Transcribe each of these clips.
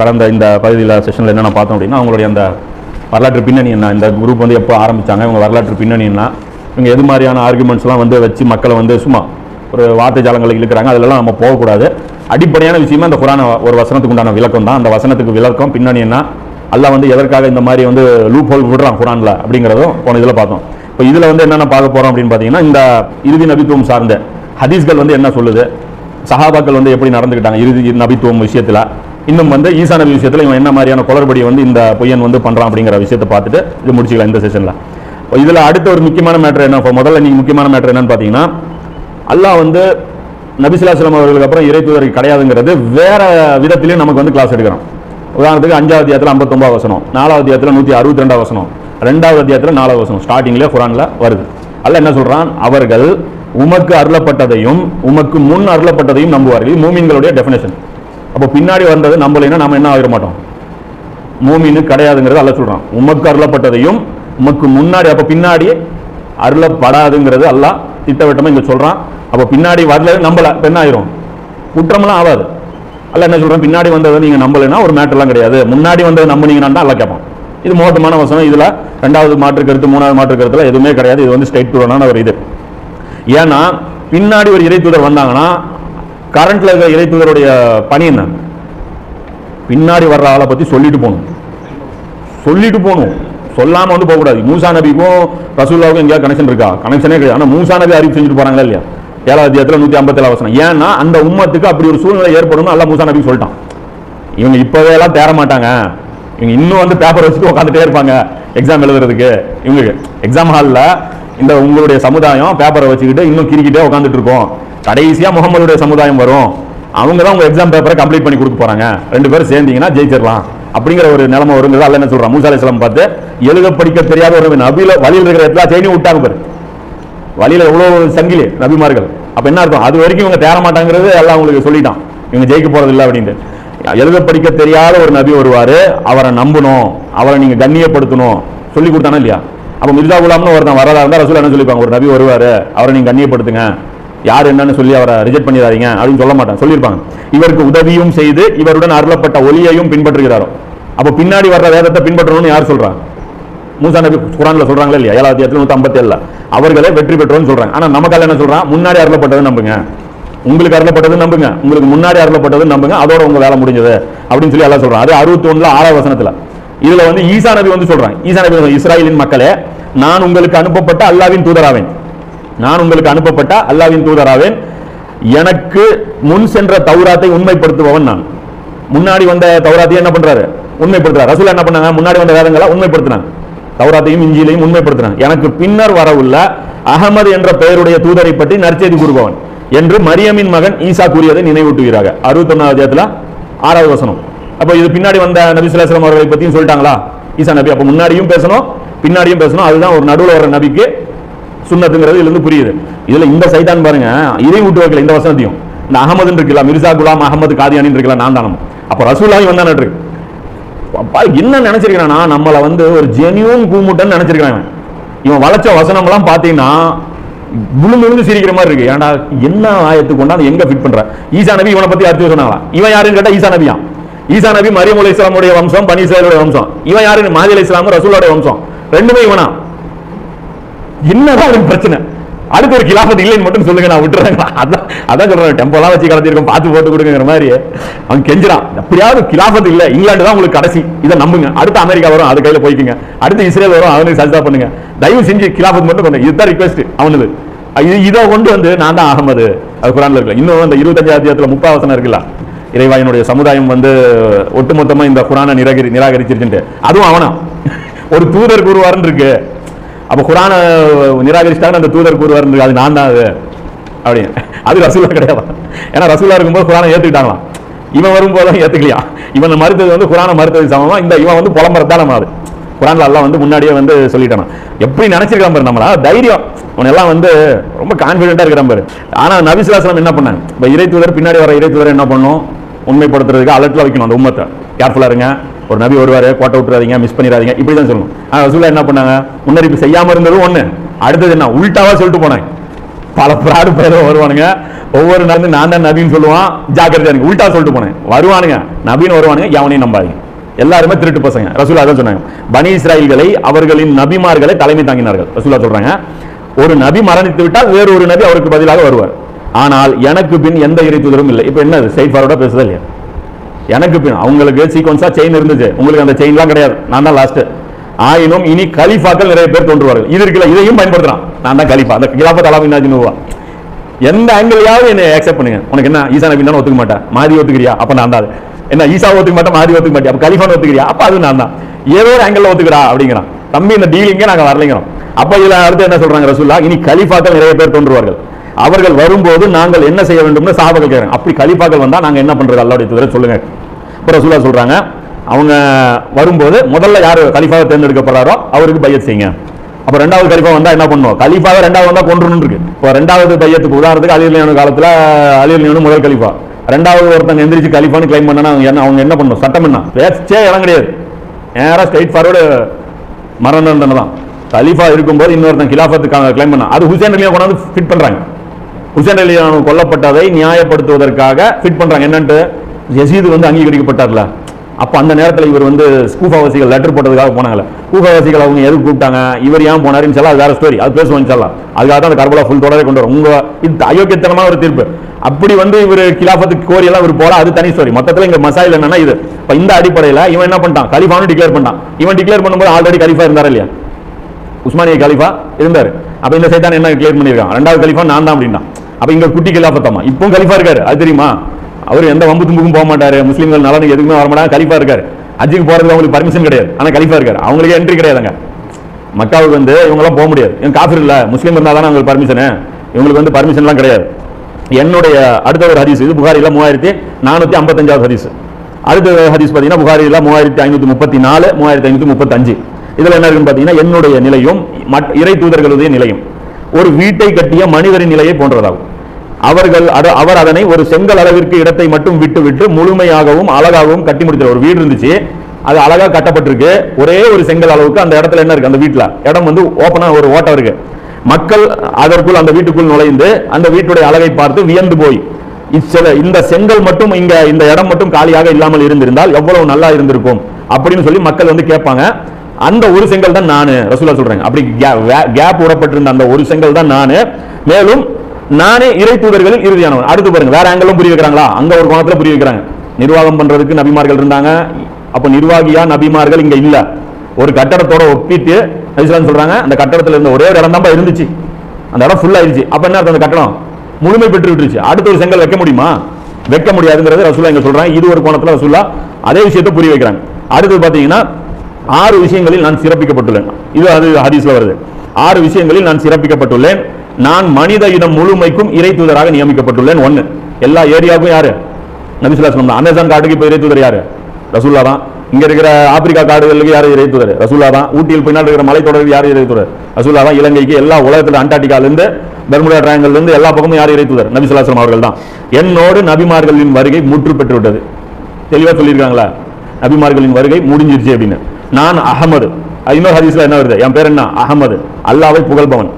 கடந்த இந்த பகுதியில் செஷனில் என்னென்ன பார்த்தோம் அப்படின்னா அவங்களுடைய அந்த வரலாற்று பின்னணி என்ன இந்த குரூப் வந்து எப்போ ஆரம்பிச்சாங்க இவங்க வரலாற்று பின்னணி என்ன இவங்க எது மாதிரியான ஆர்குமெண்ட்ஸ்லாம் வந்து வச்சு மக்களை வந்து சும்மா ஒரு வார்த்தை ஜாலங்களை இழுக்கிறாங்க அதிலலாம் நம்ம போகக்கூடாது. அடிப்படையான விஷயமா அந்த குரான ஒரு வசனத்துக்கு உண்டான விளக்கம் தான். அந்த வசனத்துக்கு விளக்கம் பின்னணி என்ன அல்லாஹ் வந்து எதற்காக இந்த மாதிரி வந்து லூப் ஹோல் விடுறான் குரானில் அப்படிங்கிறதும் போன இதில் பார்த்தோம். இப்போ இதில் வந்து என்னென்ன பார்க்க போகிறோம் அப்படின்னு பார்த்தீங்கன்னா இந்த இறுதி நபித்துவம் சார்ந்த ஹதீஸ்கள் வந்து என்ன சொல்லுது சஹாபாக்கள் வந்து எப்படி நடந்துக்கிட்டாங்க இறுதி நபித்துவம் விஷயத்தில் இன்னும் வந்து ஈசா நபி விஷயத்தில் இவன் என்ன மாதிரியான குளறுபடி வந்து இந்த பொய்யன் வந்து பண்ணுறான் அப்படிங்கிற விஷயத்தை பார்த்துட்டு இது முடிச்சுக்கலாம் இந்த செஷனில் இப்போ இதில் அடுத்த ஒரு முக்கியமான மேட்ரு என்ன? இப்போ முதல்ல நீங்கள் முக்கியமான மேட்ரு என்னன்னு பார்த்தீங்கன்னா அல்லாஹ் வந்து நபிசுல்லாஸ்லாம் அவர்களுக்கு அப்புறம் இறை தூதர் கிடையாதுங்கிறது வேற விதத்திலையும் நமக்கு வந்து கிளாஸ் எடுக்கிறோம் உதாரணத்துக்கு அஞ்சாவது தியத்தில் ஐம்பத்தொம்பது வசனம் நாலாவது தியத்தில் நூற்றி அறுபத்தி ரெண்டாவது வசனம் ரெண்டாவது தியத்தில் நாலாவது வசனம் ஸ்டார்டிங்லேயே குரானில் வருது. அல்ல என்ன சொல்கிறான் அவர்கள் உமக்கு அருளப்பட்டதையும் உமக்கு முன் அருளப்பட்டதையும் நம்புவார்கள். மூமின்களுடைய டெஃபினேஷன் அப்போ பின்னாடி வந்தது நம்பலைன்னா நம்ம என்ன ஆகிட மாட்டோம். மூமின்னு கிடையாதுங்கிறத அல்ல சொல்கிறான் உமக்கு அருளப்பட்டதையும் உமக்கு முன்னாடி அப்போ பின்னாடி அருளப்படாதுங்கிறது அல்ல திட்டவட்டமாக இங்கே சொல்கிறான் அப்போ பின்னாடி வரல நம்பல இப்ப என்ன ஆயிரும்? குற்றமெல்லாம் ஆகாது. அல்ல என்ன சொல்கிறேன் பின்னாடி வந்ததை நீங்கள் நம்பலைன்னா ஒரு மேட்டர்லாம் கிடையாது. முன்னாடி வந்ததை நம்பினீங்கன்னா அல்ல கேட்பான் இது மோட்டமான வசனம். இதில் ரெண்டாவது மாற்று கருத்து மூணாவது மாற்று கருத்துல எதுவுமே கிடையாது. இது வந்து ஸ்டேட் டுடான ஒரு இது. ஏன்னா பின்னாடி ஒரு இறை தூதர் வந்தாங்கன்னா கரண்ட்ல இருக்கிற இறைப்புகளுடைய பணி என்ன? பின்னாடி வர்ற ஆளை பத்தி சொல்லிட்டு போகணும். சொல்லிட்டு போகணும். சொல்லாம வந்து போகக்கூடாது. மூசா நபிக்கும் ரசூல்லாவுக்கும் எங்கேயாவது கனெக்ஷன் இருக்கா? கனெக்ஷனே கிடையாது. ஆனா மூசா நபி அறிவிப்பு செஞ்சுட்டு போறாங்களா இல்லையா? ஏழாவது அத்தியாயத்துல நூத்தி ஐம்பத்தி வசனம். ஏன்னா அந்த உம்மத்துக்கு அப்படி ஒரு சூழ்நிலை ஏற்படும் நல்லா மூசா நபி சொல்லிட்டான். இவங்க இப்பவே எல்லாம் தேர மாட்டாங்க. இவங்க இன்னும் வந்து பேப்பர் வச்சுட்டு உட்காந்துட்டே இருப்பாங்க. எக்ஸாம் எழுதுறதுக்கு. இவங்க எக்ஸாம் ஹாலில் இந்த உங்களுடைய சமுதாயம் பேப்பரை வச்சுக்கிட்டு இன்னும் கிரிக்கிட்டே உட்காந்துட்டு இருக்கோம். கடைசியா முகமதுடைய சமுதாயம் வரும். அவங்க தான் உங்கள் எக்ஸாம் பேப்பரை கம்ப்ளீட் பண்ணி கொடுக்க போகிறாங்க ரெண்டு பேரும் சேர்ந்தீங்கன்னா ஜெயிச்சிடலாம். அப்படிங்கிற ஒரு நிலைமை வருங்கிறது அல்ல என்ன சொல்கிறான் மூசா பார்த்து எழுத படிக்க தெரியாத ஒரு நபியில வழியில் இருக்கிற எல்லா செய்தியும் விட்டாங்க பாரு. வழியில் எவ்வளோ சங்கிலி நபிமார்கள். அப்போ என்ன அர்த்தம்? அது வரைக்கும் இவங்க தேர மாட்டாங்கிறது எல்லாம் உங்களுக்கு சொல்லிட்டான். இவங்க ஜெயிக்க போறது இல்லை அப்படின்ட்டு. எழுத படிக்க தெரியாத ஒரு நபி வருவார். அவரை நம்பணும். அவரை நீங்கள் கண்ணியப்படுத்தணும். சொல்லி கொடுத்தானா இல்லையா? அப்போ மிர்சா குலாம்னு ஒருத்தன் வரதா இருந்தால் ரசூல் என்ன சொல்லிப்பாங்க? ஒரு நபி வருவார். அவரை நீங்கள் கண்ணியப்படுத்துங்க. யார் என்னன்னு சொல்லி அவரை ரிஜெக்ட் பண்ணிடாதீங்க அப்படின்னு சொல்ல மாட்டேன் சொல்லியிருப்பாங்க. இவருக்கு உதவியும் செய்து இவருடன் அருளப்பட்ட ஒளியையும் பின்பற்றுகிறாரோ. அப்போ பின்னாடி வர்ற வேதத்தை பின்பற்றணும்னு யார் சொல்கிறாங்க மூசா நபி குரான்ல சொல்றாங்களா இல்லையா? ஏழாவது அத்தியாயத்துல ஐம்பத்தி ஏழில். அவர்களே வெற்றி பெற்றோம்னு சொல்கிறாங்க ஆனால் நமக்கால என்ன சொல்கிறான் முன்னாடி அருளப்பட்டது நம்புங்க. உங்களுக்கு அருளப்பட்டது நம்புங்க. உங்களுக்கு முன்னாடி அருளப்பட்டது நம்புங்க. அதோட உங்க வேலை முடிஞ்சது. அப்படின்னு சொல்லி எல்லாம் சொல்கிறான் அது அறுபத்தி ஒன்றில் ஆறாவது வசனத்தில். இதில் வந்து ஈசா நபி வந்து சொல்கிறான் ஈசா நபி இஸ்ராயலின் மக்களே நான் உங்களுக்கு அனுப்பப்பட்ட அல்லாவின் தூதராவேன். நான் உங்களுக்கு அனுப்பப்பட்ட அல்லாவின் தூதராவேன். எனக்கு முன் சென்ற தௌராத்தை உண்மைப்படுத்துபவன் நான். முன்னாடி வந்த தௌராத்தையும் என்ன பண்றாரு? உண்மைப்படுத்துறாரு. ரசூல் என்ன பண்ணாங்க? முன்னாடி வந்த வேதங்களை உண்மைப்படுத்தினாங்க. தௌராத்தையும் இஞ்சிலையும் உண்மைப்படுத்தினாங்க. எனக்கு பின்னர் வரவுள்ள அகமது என்ற பெயருடைய தூதரை பற்றி நற்செய்தி கூறுபவன் என்று மரியமின் மகன் ஈசா கூறியதை நினைவூட்டுகிறாங்க அறுபத்தொன்னாவது அத்தியாயத்துல ஆறாவது வசனம். அப்போ இது பின்னாடி வந்த நபி சுல்லாஸ்லாம் அவர்களை பற்றியும் சொல்லிட்டாங்களா? ஈசா நபி அப்போ முன்னாடியும் பேசணும் பின்னாடியும் பேசணும். அதுதான் ஒரு நடுவில் வர நபிக்கு சுண்ணத்துங்கிறது இதுல இருந்து புரியுது. இதில் இந்த சைதான் பாருங்க இதை விட்டு வைக்கல இந்த வசனத்தையும். இந்த அகமதுன்னு இருக்கலாம் மிர்சா குலாம் அகமது காதியானின்னு இருக்கலாம் நான் தானம். அப்போ ரசூலாவும் வந்தானு இருக்கு. என்ன நினைச்சிருக்கிறானா நம்மளை வந்து ஒரு ஜெனியூன் கூமுட்டன்னு நினைச்சிருக்கிறாங்க இவன். வளைச்ச வசனம்லாம் பார்த்தீங்கன்னா விழுந்து விழுந்து சிரிக்கிற மாதிரி இருக்கு. ஏன்டா என்ன ஆயத்துக்கு கொண்டா எங்க ஃபிட் பண்ற? ஈசா நபி இவனை பத்தி அடுத்து சொன்னாங்களா? இவன் யாருன்னு கேட்டா ஈசா நபியா ஈசா நபி மரியம் அலி இஸ்லாமுடைய வம்சம் பனிசேலுடைய வம்சம். இவன் யாருன்னு? மாதிரி இஸ்லாமும் இஸ்லாம் ரசூலோட வம்சம். ரெண்டுமே இவனா? என்னதான் அவனுக்கு பிரச்சனை? அடுத்து ஒரு கிலாபத் இல்லைன்னு மட்டும் சொல்லுங்க நான் விட்டுறேன். அதான் அதான் சொல்றேன் டெம்போலாம் வச்சு கலத்திருக்கோம் பார்த்து போட்டு கொடுங்கிற மாதிரி. அவன் கெஞ்சிரான் எப்படியாவது கிலாபத் இல்லை இங்கிலாந்து தான் உங்களுக்கு கடைசி. இதை நம்புங்க. அடுத்து அமெரிக்கா வரும் அது கையில போய்க்குங்க. அடுத்து இஸ்ரேல் வரும் அவனுக்கு சஜ்தா பண்ணுங்க. தயவு செஞ்சு கிலாபத் மட்டும் பண்ணுங்க இதுதான் ரிக்வெஸ்ட் அவனுது. இது இதை கொண்டு வந்து நான் தான் அகமது அது குரான்ல இருக்கல இன்னும் அந்த இருபத்தஞ்சாம் அத்தியாயத்துல முப்பாவசனம் இருக்குல்ல. இறைவாயினுடைய சமுதாயம் வந்து ஒட்டுமொத்தமா இந்த குரானை நிராகரி நிராகரிச்சிருச்சுட்டு அதுவும் அவனா. ஒரு தூதர் கூறுவாருன்னு இருக்கு. அப்போ குரானை நிராகரிச்சிட்டாங்க அந்த தூதர் கூறுவார் அது நான் தான் அது. அப்படின்னு. அது ரசூலா கிடையாது? ஏன்னா ரசூலா இருக்கும்போது குரானை ஏற்றுக்கிட்டாங்களாம் இவன் வரும்போது தான் ஏற்றுக்கலையா இவன் மறுத்தது வந்து குரானை மறுத்தது சமமாக இந்த இவன் வந்து புலம்புறதான் நம்ம அது குரான்ல எல்லாம் வந்து முன்னாடியே வந்து சொல்லிட்டான். எப்படி நினைச்சிருக்கான் பாரு நம்மளா? தைரியம். அவன் எல்லாம் வந்து ரொம்ப கான்பிடென்ட்டா இருக்கிறான் பாரு. ஆனால் நபிசுலாசலம் என்ன பண்ணாங்க? இப்போ இறை தூதர் பின்னாடி வர இறை தூதர் என்ன பண்ணும்? உண்மைப்படுத்துறதுக்கு அலர்ட்டில் வைக்கணும் அந்த உண்மத்தை கேர்ஃபுல்லாக இருங்க. ஒரு நபி வருவாரு கோட்டை விட்டுறாதீங்க மிஸ் பண்ணிடாதீங்க இப்படி தான் சொல்லணும். ஆனால் ரசூலா என்ன பண்ணாங்க? முன்னறிப்பு செய்யாம இருந்ததும் ஒன்று அடுத்தது என்ன? உல்டாவா சொல்லிட்டு போனாங்க. பல பிராடு பேரும் வருவானுங்க. ஒவ்வொரு நாளும் நான் தான் நபின்னு சொல்லுவான். ஜாக்கிரதையா இருங்க. உள்டா சொல்லிட்டு போனேன். வருவானுங்க. நபின்னு வருவானுங்க எவனையும் நம்பாதீங்க. எல்லாருமே திருட்டு பசங்க. ரசூலா தான் சொன்னாங்க. பனி இஸ்ராயல்களை அவர்களின் நபிமார்களை தலைமை தாங்கினார்கள். ரசூலா சொல்றாங்க ஒரு நபி மரணித்து விட்டால் வேறு ஒரு நபி அவருக்கு பதிலாக வருவார். ஆனால் எனக்கு பின் எந்த இறை தூதரும் இல்லை. இப்போ என்ன சைஃபாரோட பேசுதல் இல்லையா? எனக்கு பின் அவங்களுக்கு சீக்வன்ஸாக செயின் இருந்துச்சு. உங்களுக்கு அந்த செயின்லாம் கிடையாது. நான் தான் லாஸ்ட் ஆயினும் இனி கலிஃபாக்கள் நிறைய பேர் தோன்றுவார்கள். இது இருக்குல்ல இதையும் பயன்படுத்துறான். நான் தான் கலிஃபா. அந்த கிலாபா தலாமின்னாஜினுவா எந்த ஆங்கிளையாவது என்னை அக்செப்ட் பண்ணுங்க. உனக்கு என்ன ஈசா நபி ஒத்துக்க மாட்டேன். மாதி ஒத்துக்கிறியா? அப்ப நான் தான். என்ன ஈசா ஒத்துக்க மாட்டேன் மாதி ஒத்துக்க மாட்டேன். அப்போ கலிஃபான் ஒத்துக்கிறியா? அப்போ அது நான் தான். ஏதோ ஒரு ஆங்கிளில் ஒத்துக்கிறா அப்படிங்கிறான். தம்பி இந்த டீலிங்கே நாங்கள் வரலைங்கிறோம். அப்போ இதில் அடுத்து என்ன சொல்றாங்க ரசூல்லா இனி கலிஃபாக்கள் நிறைய பேர் தோன்றுவார்கள். அவர்கள் வரும்போது நாங்கள் என்ன செய்ய வேண்டும்னு சாபங்கள் கேட்கறாங்க. அப்படி கலிஃபாக்கள் வந்தால் நாங்கள் என்ன பண்ணுறது அல்லாவுடைய தூதரை சொல்லுங்கள் ரசூலா சொல்கிறாங்க அவங்க வரும்போது முதல்ல யார் கலிஃபாவை தேர்ந்தெடுக்கப்படுறாரோ அவருக்கு பையத் செய்யுங்க அப்போ ரெண்டாவது கலிஃபா வந்தால் என்ன பண்ணுவோம் கலிஃபாவை ரெண்டாவது வந்தால் கொண்டுன்னு இருக்கு. இப்போ ரெண்டாவது பையத்துக்கு உதாரணத்துக்கு காலத்தில் காலத்துல அலியலியான முதல் கலிஃபா. ரெண்டாவது ஒருத்தங்க எந்திரிச்சு கலிஃபான்னு கிளைம் பண்ணனா அவங்க என்ன அவங்க என்ன பண்ணும்? சட்டம் என்ன? வேஸ்டே இடம் கிடையாது. நேராக ஸ்ட்ரைட் ஃபார்வர்டு மரண தண்டனை தான் கலிஃபா இருக்கும்போது இன்னொருத்தன் கிலாஃபத்துக்காக கிளைம் பண்ணா அது ஹுசேன் அலியா கொண்டாந்து ஃபிட் பண்ணுறாங்க ஹுசேன் அலியானு கொல்லப்பட்டதை நியாயப்படுத்துவதற்காக ஃபிட் பண்ணுறாங்க என்னன்ட்டு? யசீது வந்து அங்கீகரிக்கப்பட்டார்ல. அப்ப அந்த நேரத்துல இவர் வந்து ஸ்கூஃபாவாசிகள் லெட்டர் போட்டதுக்காக போனாங்கல்ல. ஸ்கூஃபாவாசிகள் அவங்க எதுக்கு கூப்பிட்டாங்க? இவர் ஏன் போனாருன்னு சொல்லலாம் அது வேற ஸ்டோரி அது பேசுவோம் சொல்லலாம் அதுக்காக தான் அந்த கர்பலா ஃபுல் தொடரே கொண்டு வரும். உங்க இது அயோக்கியத்தனமான ஒரு தீர்ப்பு. அப்படி வந்து இவர் கிலாஃபத்துக்கு கோரியெல்லாம் இவர் போல அது தனி ஸ்டோரி மொத்தத்துல இங்க மசாயில் என்னன்னா இது. இப்ப இந்த அடிப்படையில இவன் என்ன பண்ணிட்டான்? கலிஃபான்னு டிக்ளேர் பண்ணான் இவன் டிக்ளேர் பண்ணும்போது ஆல்ரெடி கலிஃபா இருந்தாரா இல்லையா? உஸ்மானிய கலிஃபா இருந்தாரு. அப்ப இந்த சைத்தான் என்ன கிளியர் பண்ணிருக்கான் ரெண்டாவது கலிஃபா நான் தான் அப்படின்னா அப்ப இங்க குட்டி கிலாஃபத்தமா இப்போ கலிஃபா இருக்காரு. அது தெரியுமா? அவர் எந்த வம்பு தும்புக்கும் போக மாட்டாரு. முஸ்லீம்கள் நலனுக்கு எதுக்குமே வரமாட்டாங்க கலிஃபா இருக்காரு. அஜிக்கு போறதுக்கு அவங்களுக்கு பர்மிஷன் கிடையாது. ஆனால் கலிஃபா இருக்காரு. அவங்களுக்கு என்ட்ரி கிடையாதுங்க. மக்காவுக்கு வந்து இவங்கெல்லாம் போக முடியாது. என் காஃபிர் இல்லை. முஸ்லீம் இருந்தால் தானே அவங்களுக்கு பர்மிஷனு இவங்களுக்கு வந்து பர்மிஷன்லாம் கிடையாது. என்னுடைய அடுத்த ஒரு ஹதீஸ் இது புகாரியில் மூவாயிரத்தி நானூற்றி ஐம்பத்தஞ்சாவது ஹதீஸ். அடுத்த ஹதீஸ் பார்த்தீங்கன்னா புகாரியில் மூவாயிரத்தி ஐநூற்றி முப்பத்தி நாலு மூவாயிரத்தி ஐநூற்றி முப்பத்தஞ்சு. இதில் என்ன இருக்குன்னு பார்த்தீங்கன்னா என்னுடைய நிலையும் மற்ற இறை தூதர்களுடைய நிலையும். ஒரு வீட்டை கட்டிய மனிதரின் நிலையை போன்றதாகும். அவர்கள் அவர் அதனை ஒரு செங்கல் அளவிற்கு இடத்தை மட்டும் விட்டு விட்டு முழுமையாகவும் அழகாகவும் கட்டி முடிச்சார் ஒரு வீடு இருந்துச்சு. அது அழகாக கட்டப்பட்டிருக்கு. ஒரே ஒரு செங்கல் அளவுக்கு அந்த இடத்துல என்ன இருக்கு? அந்த வீட்டில் இடம் வந்து ஓப்பனாக ஒரு ஓட்டம் இருக்கு. மக்கள் அதற்குள் அந்த வீட்டுக்குள் நுழைந்து அந்த வீட்டுடைய அழகை பார்த்து வியந்து போய் இச்சில இந்த செங்கல் மட்டும் இங்க இந்த இடம் மட்டும் காலியாக இல்லாமல் இருந்திருந்தால் எவ்வளவு நல்லா இருந்திருக்கும் அப்படின்னு சொல்லி மக்கள் வந்து கேட்பாங்க. அந்த ஒரு செங்கல் தான் நான். ரசூலா சொல்றேன் அப்படி கேப் விடப்பட்டிருந்த அந்த ஒரு செங்கல் தான் நான். மேலும் நானே இறை தூதர்களில் இறுதியானவன் அடுத்து பாருங்க வேற ஆங்கிளும் புரிய வைக்கிறாங்களா? அங்க ஒரு கோணத்துல புரிய வைக்கிறாங்க. நிர்வாகம் பண்றதுக்கு நபிமார்கள் இருந்தாங்க. அப்ப நிர்வாகியா நபிமார்கள் இங்க இல்ல. ஒரு கட்டடத்தோட ஒப்பிட்டு ஹதீஸ்ல சொல்றாங்க அந்த கட்டடத்துல இருந்த ஒரே ஒரு இடம் தான் இருந்துச்சு. அந்த இடம் ஃபுல் ஆயிருச்சு. அப்ப என்ன அர்த்தம் அந்த கட்டடம்? முழுமை பெற்று விட்டுருச்சு. அடுத்த ஒரு செங்கல் வைக்க முடியுமா? வைக்க முடியாதுங்கிறது ரசூலா இங்க சொல்றாங்க. இது ஒரு கோணத்துல ரசூலா அதே விஷயத்தை புரிய வைக்கிறாங்க. அடுத்து பாத்தீங்கன்னா ஆறு விஷயங்களில் நான் சிறப்பிக்கப்பட்டுள்ளேன். இது அது ஹதீஸ்ல வருது. ஆறு விஷயங்களில் நான் சிறப்பிக்கப்பட்டுள்ளேன். நான் மனித இனம் முழுமைக்கும் இறை தூதராக நியமிக்கப்பட்டுள்ளேன். ஒன்று எல்லா ஏரியாவுக்கும் யாரு? நபிசுல்லா சொல்லம் அமேசான் காட்டுக்கு இப்போ இறை தூதர் யாரு? ரசூல்லா தான். இங்க இருக்கிற ஆப்பிரிக்கா காடுகளுக்கு யாரு இறை தூதர்? ரசூல்லா தான். ஊட்டியில் பின்னால் இருக்கிற மலைத்தொடருக்கு யாரு இறை தூதர்? ரசூல்லா தான். இலங்கைக்கு எல்லா உலகத்தில் அண்டார்டிகாலிருந்து பெர்முடா ட்ரையாங்கல்ல இருந்து எல்லா பக்கமும் யார் இறை தூதர்? நபி அவர்கள் தான். என்னோடு நபிமார்களின் வருகை முற்று பெற்று விட்டது தெளிவாக சொல்லியிருக்காங்களா? நபிமார்களின் வருகை முடிஞ்சிருச்சு அப்படின்னு. நான் அகமது இன்னொரு ஹதீஸ்ல என்ன வருது? என் பேர் என்ன? அகமது அல்லாவை புகழ்பவன்.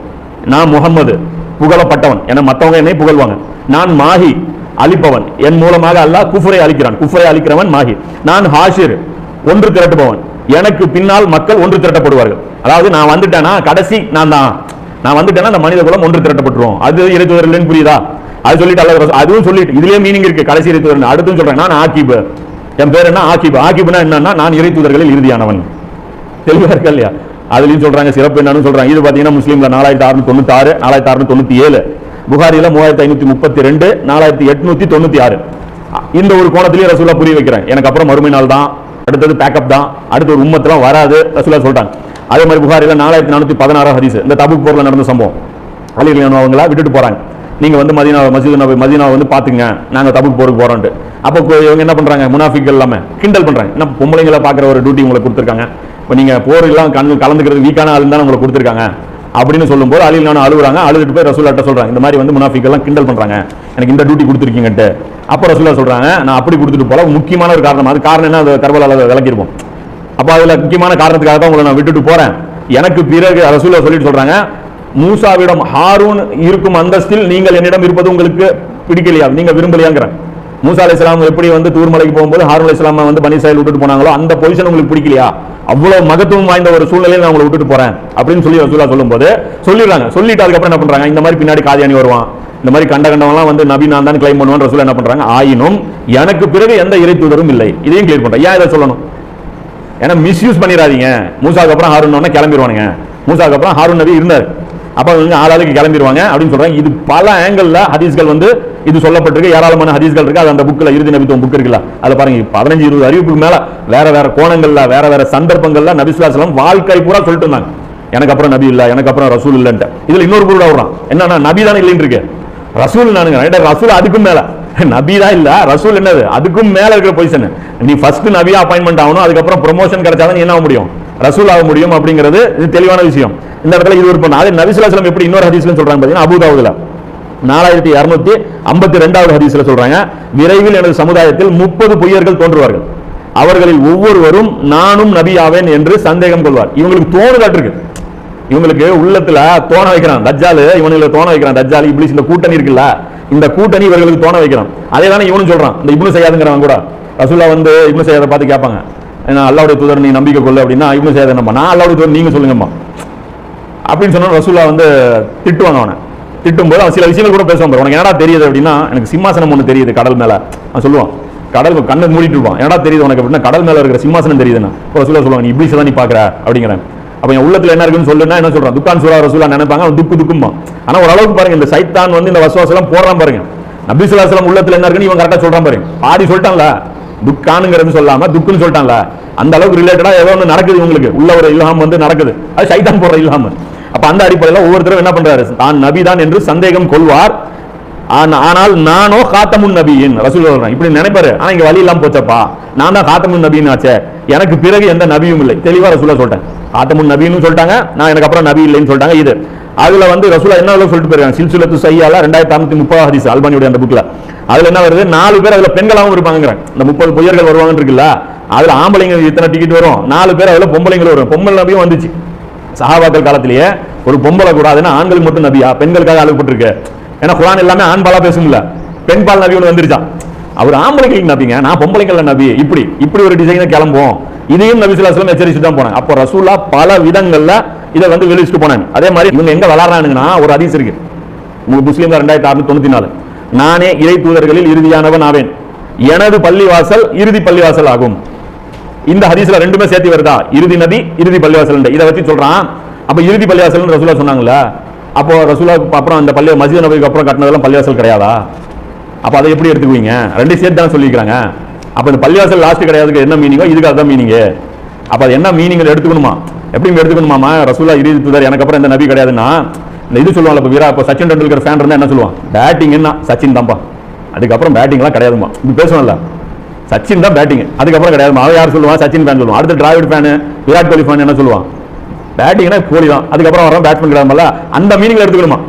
நான் முகம்மது புகழப்பட்டவன். என மத்தவங்க என்னை புகழ்வாங்க. நான் மாஹி அழிப்பவன். என் மூலமாக அல்லாஹ் குஃபரை அழிக்கிறான். குஃபரை அழிக்கிறவன் மாஹி. நான் ஹாஷிர் ஒன்று திரட்டுபவன். எனக்கு பின்னால் மக்கள் ஒன்று திரட்டப்படுவார்கள். அதாவது நான் வந்துட்டேன்னா கடைசி நான் தான். நான் வந்துட்டேன்னா அந்த மனித குலம் ஒன்று திரட்டப்பட்டுரும். அது இறைத்துவர்கள் புரியுதா? அது சொல்லிட்டு அல்லது அதுவும் சொல்லிட்டு இதுலயே மீனிங் இருக்கு. கடைசி இறைத்துவர் அடுத்தும் சொல்றேன். நான் ஆக்கிபு. என் பேர் என்ன? ஆக்கிபு. ஆக்கிபுனா என்னன்னா நான் இறைத்து தூதர்களில் இறுதியானவன். தெளிவாக இருக்கா இல்லையா? அதுலேயும் சொல்கிறாங்க சிறப்பு என்னன்னு சொல்கிறாங்க இது பார்த்தீங்கன்னா முஸ்லீமில் நாலாயிரத்தி அறுநூத்தி தொண்ணூத்தாறு நாலாயிரத்தி அறுநூத்தி தொண்ணூற்றி ஏழு. புகாரியில் மூவாயிரத்தி ஐநூற்றி முப்பத்தி ரெண்டு நாலாயிரத்தி எட்நூற்றி தொண்ணூற்றி ஆறு. இந்த ஒரு கோணத்திலேயே ரசூலா புரிய வைக்கிறேன் எனக்கு அப்புறம் மறுமை நாள் தான். அடுத்தது பேக்கப் தான். அடுத்த ஒரு உம்மத்தெல்லாம் வராது ரசூலா சொல்கிறாங்க அதே மாதிரி புகாரில் நாலாயிரத்தி நானூற்றி பதினாறு ஹரிசு இந்த தபுக் போரில் நடந்த சம்பவம். அலிகளான அவங்களா விட்டுட்டு போகிறாங்க நீங்கள் வந்து மதீனா மஸ்ஜித் நபி மதினா வந்து பார்த்துங்க நாங்கள் தபுக் போருக்கு போகிறோன்ட்டு அப்போ இவங்க என்ன பண்ணுறாங்க முனாஃபிக்கள் எல்லாமே கிண்டல் பண்ணுறாங்க என்ன பொம்பளைங்களை பார்க்குற ஒரு டியூட்டி உங்களுக்கு கொடுத்துருக்காங்க. இப்போ நீங்கள் போரெல்லாம் கலந்து கலந்துக்கிறது வீக்கான ஆளுன்னு தான் உங்களுக்கு கொடுத்துருக்காங்க. அப்படின்னு சொல்லும்போது அலிகளான அழுகுறாங்க. அழுதுட்டு போய் ரசூல்லாட்ட சொல்கிறாங்க இந்த மாதிரி வந்து முனாஃபிக்கெல்லாம் கிண்டல் பண்ணுறாங்க எனக்கு இந்த டியூட்டி கொடுத்துருக்கீங்கன்ட்டு. அப்போ ரசூலா சொல்கிறாங்க நான் அப்படி கொடுத்துட்டு போல. முக்கியமான ஒரு காரணம். அது காரணம் என்ன? அது கர்பலால விளக்கிருப்போம் அப்போ அதில் முக்கியமான காரணத்துக்காக தான் உங்களை நான் விட்டுட்டு போகிறேன் எனக்கு பிறகு ரசூலா சொல்லிட்டு சொல்கிறாங்க மூசாவிடம் ஹாரூன் இருக்கும் அந்தஸ்தில் நீங்கள் என்னிடம் இருப்பது உங்களுக்கு பிடிக்கலையா? நீங்கள் விரும்பலையாங்கிறேன். மூசா அலைஹிஸ்ஸலாம் எப்படி வந்து தூர்மலைக்கு போகும்போது ஹாரூன் அலைஹிஸ்ஸலாமை வந்து பனி இஸ்ராயேல் விட்டுட்டு போனாங்களோ அந்த பொசிஷன் உங்களுக்கு பிடிக்கலையா? அவ்வளவு மகத்துவம் வாய்ந்த ஒரு சூழ்நிலையில் நான் உங்களை விட்டுட்டு போறேன் அப்படின்னு சொல்லி ரசூலா சொல்லும்போது சொல்லிடுறாங்க. சொல்லிட்டு அதுக்கப்புறம் என்ன பண்றாங்க? இந்த மாதிரி பின்னாடி காதியானி வருவான். இந்த மாதிரி கண்ட கண்டவன்லாம் வந்து நபி நான் தான் கிளைம் பண்ணுவான் ரசூலா என்ன பண்றாங்க? ஆயினும் எனக்கு பிறகு எந்த இறை தூதரும் இல்லை. இதையும் கிளியர் பண்றேன். ஏன் இதை சொல்லணும்? ஏன்னா மிஸ்யூஸ் பண்ணிடாதீங்க. மூசாக்கு அப்புறம் ஹாரூன் கிளம்பிடுவானுங்க. மூசாக்கு அப்புறம் ஹாரூன் நபி இருந்தார். அப்ப வந்து ஆளாளுக்கு கிளம்பிடுவாங்க அப்படின்னு சொல்றாங்க. இது பல ஆங்கிள் ஹதீஸ்கள் வந்து இது சொல்லப்பட்டிருக்கு ஏராளமான ஹதீஸ்கள் இருக்கு. அது அந்த புக்கில் இறுதி நபித்துவம் புக் இருக்குல்ல. அதில் பாருங்க பதினஞ்சு இருபது அறிவிப்புக்கு மேல வேற வேற கோணங்கள்ல வேற வேற சந்தர்ப்பங்கள்ல நபிசுலாசலம் வாழ்க்கை பூரா சொல்லிட்டு இருந்தாங்க. எனக்கு அப்புறம் நபி இல்லை எனக்கு அப்புறம் ரசூல் இல்லன்ட்டு. இதுல இன்னொரு பொருள் வர்றான். என்னன்னா நபி தானே இல்லைன்னு இருக்கு. ரசூல் நானுங்க. ரசூல் அதுக்கும் மேல. நபி தான் இல்ல ரசூல் என்னது? அதுக்கும் மேல இருக்கிற பொசிஷன் நீ ஃபர்ஸ்ட் நபியா அப்பாயின்மெண்ட் ஆகணும் அதுக்கப்புறம் ப்ரொமோஷன் கிடைச்சாதான் நீ என்ன ஆக முடியும்? ரசூல் ஆக முடியும் அப்படிங்கிறது இது தெளிவான விஷயம். இந்த இடத்துல இது ஒரு பண்ண. அது நபிசுலாசலம் எப்படி இன்னொரு ஹதீஸ்ல சொல்றாங்க பாத்தீங்கன்னா அபுதாவுதுல நாலாயிரத்தி இரநூத்தி ஐம்பத்தி ரெண்டாவது ஹதீஸ்ல சொல்றாங்க விரைவில் எனது சமுதாயத்தில் முப்பது பொய்யர்கள் தோன்றுவார்கள். அவர்களில் ஒவ்வொருவரும் நானும் நபி ஆவேன் என்று சந்தேகம் கொள்வார். இவங்களுக்கு தோணுதாட்டிருக்கு இவங்களுக்கு உள்ளத்துல தோண வைக்கிறான். தஜ்ஜாலு இவனுக்கு தோண வைக்கிறான். தஜ்ஜால் இப்படி இந்த கூட்டணி இருக்குல்ல இந்த கூட்டணி இவர்களுக்கு தோண வைக்கிறான். அதே தானே இவனும் சொல்றான். இந்த இப்னு செய்யாதுங்கிறவன் கூட. ரசூல்லா வந்து இப்னு செய்யாத பார்த்து கேட்பாங்க. ஏன்னா அல்லாவுடைய தூதர் நீ நம்பிக்கை கொள்ளு அப்படின்னா இப்னு செய்யாத நம்ம நான் அல்லாவுடைய தூதர் நீங்க சொல்லுங்கம்மா. அப்படின்னு சொன்னா ரசூல்லா வந்து திட்டுவாங்க அவனை. திட்டும்போது அவன் சில விஷயங்கள் கூட பேசுவான் உனக்கு என்னடா தெரியுது அப்படின்னா எனக்கு சிம்மாசனம் ஒன்று தெரியுது கடல் மேலே. அவன் சொல்லுவான் கடல் கண்ணை மூடிட்டு இருப்பான். என்னடா தெரியுது உனக்கு அப்படின்னா கடல் மேல இருக்கிற சிம்மாசனம் தெரியுதுன்னா. ஒரு சொல்ல சொல்லுவாங்க நீ இப்படி தான் நீ பாக்குற அப்படிங்கிறேன். அப்போ என் உள்ளத்தில் என்ன இருக்குன்னு சொல்லுன்னா என்ன சொல்றான்? துக்கான் சூரா ரசூலா நினைப்பாங்க அவன் துக்கு துக்கும்பான். ஆனால் ஓரளவுக்கு பாருங்க இந்த சைத்தான் வந்து இந்த வசுவாசம் போடுறான் பாருங்க. நபிசுல்லாசலம் உள்ளத்தில் என்ன இருக்குன்னு இவன் கரெக்டாக சொல்றான் பாருங்க. ஆடி சொல்லிட்டான்ல துக்கானுங்கிறது சொல்லாம துக்குன்னு சொல்லிட்டான்ல. அந்த அளவுக்கு ரிலேட்டடா ஏதோ ஒன்று நடக்குது உங்களுக்கு உள்ள ஒரு இல்ஹாம் வந்து நடக்குது. அது சைத்தான் போடுற இல்ஹாம். அப்ப அந்த அடிப்படையில் ஒவ்வொருத்தரும் என்ன பண்றாரு? தான் நபிதான் என்று சந்தேகம் கொள்வார். ஆனால் நானோ காத்தமுன் நபியின் ரசூல் சொல்றேன் இப்படி நினைப்பாரு. ஆனா இங்க வழி இல்லாம போச்சப்பா. நான் தான் காத்தமுன் நபின்னு ஆச்சே. எனக்கு பிறகு எந்த நபியும் இல்லை. தெளிவா ரசூலா சொல்லிட்டேன். காத்தமுன் நபின்னு சொல்லிட்டாங்க. நான் எனக்கு அப்புறம் நபி இல்லைன்னு சொல்லிட்டாங்க. இது அதுல வந்து ரசூலா என்ன சொல்லிட்டு போயிருக்காங்க? சில்சுலத்து சையால ரெண்டாயிரத்தி அறுநூத்தி முப்பது ஹரிஸ் அல்பானியுடைய அந்த புக்ல அதுல என்ன வருது? நாலு பேர் அதுல பெண்களாகவும் இருப்பாங்கிறாங்க இந்த முப்பது பொய்யர்கள் வருவாங்கன்னு இருக்குல்ல? அதுல ஆம்பளைங்க இத்தனை டிக்கெட் வரும்? நாலு பேர் அதுல பொம்பளைங்களும் வரும். பொம்பளை நபியும் வந்துச்சு. சஹாபாக்கள் காலத்திலேயே ஒரு பொம்பளை கூடாதுன்னா ஆண்கள் மட்டும் நபியா பெண்களுக்காக அழுகப்பட்டிருக்கு. ஏன்னா குரான் எல்லாமே ஆண் பாலா பேசும்ல பெண் பால் நபி ஒன்று வந்துருச்சான் அவர் ஆம்பளைங்களுக்கு நபிங்க? நான் பொம்பளைங்கள நபி. இப்படி இப்படி ஒரு டிசைனை கிளம்புவோம். இதையும் நபி சொல்லாஸ்லாம் எச்சரிச்சு தான் போனாங்க. அப்போ ரசூலா பல விதங்களில் இதை வந்து வெளியிட்டு போனாங்க. அதே மாதிரி இவங்க எங்கே விளாடுறானுங்கன்னா ஒரு ஹதீஸ் இருக்கு. உங்களுக்கு முஸ்லீம்ல ரெண்டாயிரத்தி அறுநூத்தி தொண்ணூத்தி நாலு. நானே இறை தூதர்களில் இறுதியானவன் ஆவேன். எனது பள்ளிவாசல் இறுதி பள்ளிவாசல் ஆகும். இந்த ஹதீஸ்ல ரெண்டுமே சேர்த்து வருதா? இறுதி நபி இறுதி பள்ளிவாசல் இதை வச்சு சொல்றான். அப்ப இறுதி பள்ளிவாசல் ரசூலா சொன்னாங்கல்ல? அப்போ ரசூலா அப்புறம் அந்த பள்ளி மஸ்ஜித் நபிக்கு அப்புறம் கட்டினதெல்லாம் பள்ளிவாசல் கிடையாதா? அப்ப அதை எப்படி எடுத்துக்குவீங்க? ரெண்டு சேர்த்து தானே சொல்லிக்கிறாங்க அப்ப இந்த பள்ளிவாசல் லாஸ்ட் கிடையாதுக்கு என்ன மீனிங்கோ இதுக்கு அதுதான் மீனிங்கு அப்ப அது என்ன மீனிங் எடுத்துக்கணுமா? எப்படி எடுத்துக்கணுமாமா? ரசூலா இறுதி தூதர் எனக்கு அப்புறம் இந்த நபி கிடையாதுன்னா இந்த இது சொல்லுவாங்க இப்போ வீரா இப்போ சச்சின் டெண்டுல்கர் ஃபேன் இருந்தா என்ன சொல்லுவான்? பேட்டிங் என்ன சச்சின் தான்ப்பா. அதுக்கப்புறம் பேட்டிங்லாம் கிடையாதுமா இப்படி பேசுவான்ல சச்சின் தான் பேட்டிங் அதுக்கப்புறம் கிடையாது. அவன் யார் சொல்லுவான்? சச்சின் ஃபேன் சொல்லுவான். அடுத்து டிராவிட் ஃபேன் விராட் கோலி ஃபேன் என்ன சொல்லுவான்? பேட்டிங்னா கோலி தான். அதுக்கப்புறம் வரோம் பேட்ஸ்மேன் கிடையாதுல அந்த மீனிங்ல எடுத்துக்கணுமா?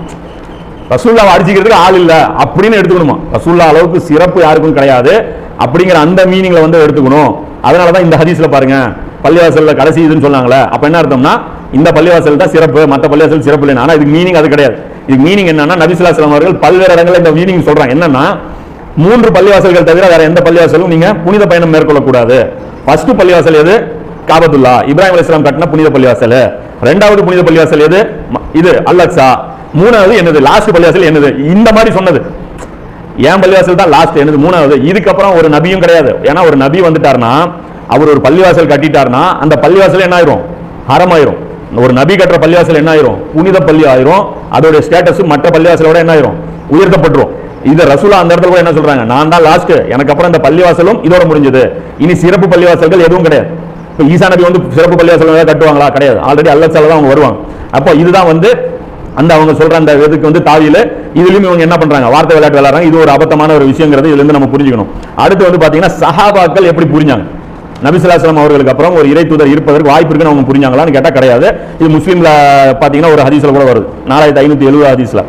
ரசூல்லாவை அடிச்சுக்கிறதுக்கு ஆள் இல்லை. அப்படின்னு எடுத்துக்கணுமா? ரசூல்லா அளவுக்கு சிறப்பு யாருக்கும் கிடையாது. அப்படிங்கிற அந்த மீனிங்ல வந்து எடுத்துக்கணும். அதனால தான் இந்த ஹதீஸ்ல பாருங்க. பள்ளிவாசல்ல கடைசி இதுன்னு சொன்னாங்களே. அப்ப என்ன அர்த்தம்னா இந்த பள்ளிவாசல் தான் சிறப்பு மற்ற பள்ளிவாசல் சிறப்பு இல்லைன்னா. ஆனால் இதுக்கு மீனிங் அது கிடையாது. இதுக்கு மீனிங் என்னன்னா நபிசுல்லா அவர்கள் பல்வேறு இடங்களில் இந்த மீனிங் சொல்றாங்க. என்னன்னா மூன்று பள்ளிவாசல்கள் தவிர வேற எந்த பள்ளிவாசலும் நீங்க புனித பயணம் மேற்கொள்ளக்கூடாது. ஃபர்ஸ்ட் பள்ளிவாசல் எது? காபத்துல்லா. இப்ராஹிம் இஸ்லாம் கட்டின புனித பள்ளிவாசல். ரெண்டாவது புனித பள்ளிவாசல் எது? ம- இது அல்லக்ஸா. மூணாவது என்னது? லாஸ்ட் பள்ளிவாசல் என்னது? இந்த மாதிரி சொன்னது. ஏன் பள்ளிவாசல் தான் லாஸ்ட் என்னது? மூணாவது இதுக்கப்புறம் ஒரு நபியும் கிடையாது. ஏன்னா ஒரு நபி வந்துட்டாருன்னா அவர் ஒரு பள்ளிவாசல் கட்டிட்டாருன்னா அந்த பள்ளிவாசல் என்ன ஆயிரும்? ஹரம் ஒரு நபி கட்டுற பள்ளிவாசல் என்ன ஆயிரும்? புனித பள்ளி ஆயிரும். அதோட ஸ்டேட்டஸ் மற்ற பள்ளிவாசலோட என்ன ஆயிரும்? உயர்த்தப்பட்டுரும். இது ரசூலா அந்த இடத்துல கூட என்ன சொல்றாங்க? நான் தான் லாஸ்ட் எனக்கு அப்புறம் இந்த பள்ளிவாசலும் இதோட முடிஞ்சது. இனி சிறப்பு பள்ளிவாசல்கள் எதுவும் கிடையாது. இப்போ ஈசா நபி வந்து சிறப்பு பள்ளிவாசல் ஏதாவது கட்டுவாங்களா? கிடையாது. ஆல்ரெடி அல்லச்சால தான் அவங்க வருவாங்க. அப்போ இதுதான் வந்து அந்த அவங்க சொல்ற அந்த இதுக்கு வந்து தாவியில இதுலயும் இவங்க என்ன பண்றாங்க? வார்த்தை விளையாட்டு விளையாடுறாங்க. இது ஒரு அபத்தமான ஒரு விஷயங்கிறது இதுல இருந்து நம்ம புரிஞ்சுக்கணும். அடுத்து வந்து பாத்தீங்கன்னா சஹாபாக்கள் எப்படி புரிஞ்சாங்க? நபிசுல்லாஸ்லாம் அவர்களுக்கு அப்புறம் ஒரு இறை தூதர் இருப்பதற்கு வாய்ப்பு இருக்குன்னு அவங்க புரிஞ்சாங்களான்னு கேட்டால் கிடையாது. இது முஸ்லீம்ல பார்த்தீங்கன்னா ஒரு ஹதீஸில் கூட வருது. நாலாயிரத்தி ஐநூற்றி எழுபது ஹதீஸில்.